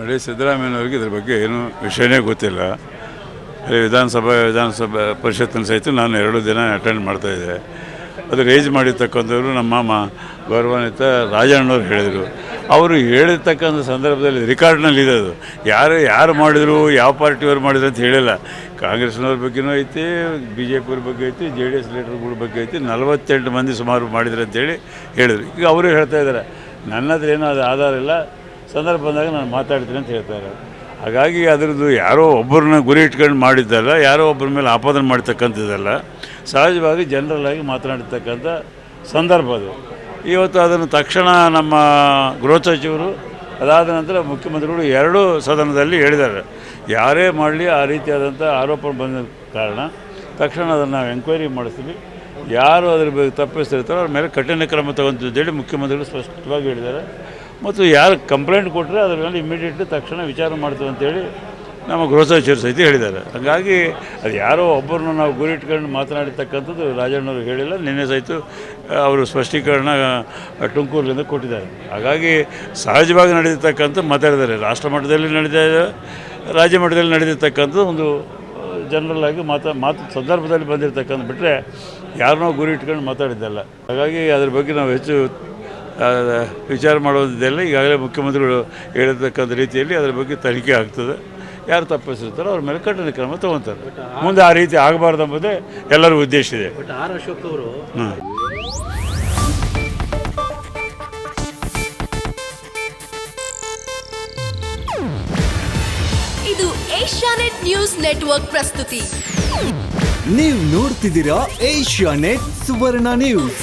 ನೋಡಿ, ಸಿದ್ದರಾಮಯ್ಯನವ್ರಿಗೆ ಇದ್ರ ಬಗ್ಗೆ ಏನು ವಿಷಯನೇ ಗೊತ್ತಿಲ್ಲ. ವಿಧಾನಸಭಾ ವಿಧಾನಸಭಾ ಪರಿಷತ್ತಿನ ಸಹಿತ ನಾನು ಎರಡು ದಿನ ಅಟೆಂಡ್ ಮಾಡ್ತಾಯಿದ್ದೆ ಅದು ರೇಜ್ ಮಾಡಿರ್ತಕ್ಕಂಥವ್ರು ನಮ್ಮ ಮಾಮ ಗೌರವಾನ್ವಿತ ರಾಜಣ್ಣವ್ರು ಹೇಳಿದರು. ಅವರು ಹೇಳಿರ್ತಕ್ಕಂಥ ಸಂದರ್ಭದಲ್ಲಿ ರೆಕಾರ್ಡ್ನಲ್ಲಿ ಇದೆ ಅದು. ಯಾರು ಯಾರು ಮಾಡಿದರು, ಯಾವ ಪಾರ್ಟಿಯವ್ರು ಮಾಡಿದ್ರು ಅಂತ ಹೇಳಿಲ್ಲ. ಕಾಂಗ್ರೆಸ್ನವ್ರ ಬಗ್ಗೆನೂ ಐತಿ ಬಿ ಜೆ ಪಿಯವ್ರ ಬಗ್ಗೆ ಐತಿ, ಜೆ ಡಿ ಎಸ್ ಲೀಡರ್ಗಳ ಬಗ್ಗೆ ಐತಿ, ನಲವತ್ತೆಂಟು ಮಂದಿ ಸುಮಾರು ಮಾಡಿದ್ರು ಅಂತೇಳಿ ಹೇಳಿದರು. ಈಗ ಅವರು ಹೇಳ್ತಾ ಇದ್ದಾರೆ. ನನ್ನ ಏನೂ ಅದು ಆಧಾರ ಇಲ್ಲ. ಸಂದರ್ಭ ಬಂದಾಗ ನಾನು ಮಾತಾಡ್ತೀನಿ ಅಂತ ಹೇಳ್ತಾರೆ ಹಾಗಾಗಿ ಅದರದ್ದು ಯಾರೋ ಒಬ್ಬರನ್ನ ಗುರಿ ಇಟ್ಕೊಂಡು ಮಾಡಿದ್ದಲ್ಲ, ಯಾರೋ ಒಬ್ಬರ ಮೇಲೆ ಆಪಾದನೆ ಮಾಡ್ತಕ್ಕಂಥದ್ದಲ್ಲ, ಸಹಜವಾಗಿ ಜನರಲ್ ಆಗಿ ಮಾತನಾಡ್ತಕ್ಕಂಥ ಸಂದರ್ಭ ಅದು. ಇವತ್ತು ಅದನ್ನು ತಕ್ಷಣ ನಮ್ಮ ಗೃಹ ಸಚಿವರು, ಅದಾದ ನಂತರ ಮುಖ್ಯಮಂತ್ರಿಗಳು ಎರಡೂ ಸದನದಲ್ಲಿ ಹೇಳಿದ್ದಾರೆ. ಯಾರೇ ಮಾಡಲಿ ಆ ರೀತಿಯಾದಂಥ ಆರೋಪ ಬಂದ ಕಾರಣ ತಕ್ಷಣ ಅದನ್ನು ನಾವು ಎಂಕ್ವೈರಿ ಮಾಡಿಸ್ತೀವಿ. ಯಾರು ಅದ್ರ ಬಗ್ಗೆ ತಪ್ಪಿಸ್ತಿರ್ತಾರೋ ಅವ್ರ ಮೇಲೆ ಕಠಿಣ ಕ್ರಮ ತಗೊಂತಿದ್ದೇಳಿ ಮುಖ್ಯಮಂತ್ರಿಗಳು ಸ್ಪಷ್ಟವಾಗಿ ಹೇಳಿದ್ದಾರೆ. ಮತ್ತು ಯಾರು ಕಂಪ್ಲೇಂಟ್ ಕೊಟ್ಟರೆ ಅದ್ರ ಮೇಲೆ ಇಮಿಡಿಯೇಟ್ಲಿ ತಕ್ಷಣ ವಿಚಾರ ಮಾಡ್ತೀವಿ ಅಂತೇಳಿ ನಮ್ಮ ಗೃಹ ಸಚಿವರು ಸಹಿತ ಹೇಳಿದ್ದಾರೆ. ಹಾಗಾಗಿ ಅದು ಯಾರೋ ಒಬ್ಬರನ್ನ ನಾವು ಗುರಿ ಇಟ್ಕೊಂಡು ಮಾತನಾಡಿರ್ತಕ್ಕಂಥದ್ದು ರಾಜಣ್ಣವರು ಹೇಳಿಲ್ಲ, ನಿನ್ನೆ ಸಹಿತ ಅವರು ಸ್ಪಷ್ಟೀಕರಣ ತುಮಕೂರಿನಿಂದ ಕೊಟ್ಟಿದ್ದಾರೆ. ಹಾಗಾಗಿ ಸಹಜವಾಗಿ ನಡೆದಿರ್ತಕ್ಕಂಥ ಮಾತಾಡಿದ್ದಾರೆ ರಾಷ್ಟ್ರ ಮಟ್ಟದಲ್ಲಿ ನಡೆದ ರಾಜ್ಯ ಮಟ್ಟದಲ್ಲಿ ನಡೆದಿರ್ತಕ್ಕಂಥ ಒಂದು ಜನರಲ್ ಆಗಿ ಮಾತಾ, ಮಾತು ಸಂದರ್ಭದಲ್ಲಿ ಬಂದಿರತಕ್ಕಂಥ ಬಿಟ್ಟರೆ ಯಾರನ್ನೋ ಗುರಿ ಇಟ್ಕೊಂಡು ಮಾತಾಡಿದ್ದಲ್ಲ. ಹಾಗಾಗಿ ಅದ್ರ ಬಗ್ಗೆ ನಾವು ಹೆಚ್ಚು ವಿಚಾರ ಮಾಡೋದಿದೆಲ್ಲ ಈಗಾಗಲೇ ಮುಖ್ಯಮಂತ್ರಿಗಳು ಹೇಳಿರ್ತಕ್ಕಂಥ ರೀತಿಯಲ್ಲಿ ಅದರ ಬಗ್ಗೆ ತನಿಖೆ ಆಗ್ತದೆ. ಯಾರು ತಪ್ಪಿಸಿರ್ತಾರೋ ಅವ್ರ ಮೇಲೆ ಕಠಿಣ ಕ್ರಮ ತಗೊತಾರೆ. ಮುಂದೆ ಆ ರೀತಿ ಆಗಬಾರ್ದು ಎಂಬುದೇ ಎಲ್ಲರ ಉದ್ದೇಶ ಇದೆ. ಬಟ್ ಆರ್ ಅಶೋಕ್ ಅವರು. ಇದು ಏಷ್ಯಾನೆಟ್ ನ್ಯೂಸ್ ನೆಟ್ವರ್ಕ್ ಪ್ರಸ್ತುತಿ. ನೀವು ನೋಡ್ತಿದ್ದೀರಾ ಏಷ್ಯಾ ನೆಟ್ ಸುವರ್ಣ ನ್ಯೂಸ್.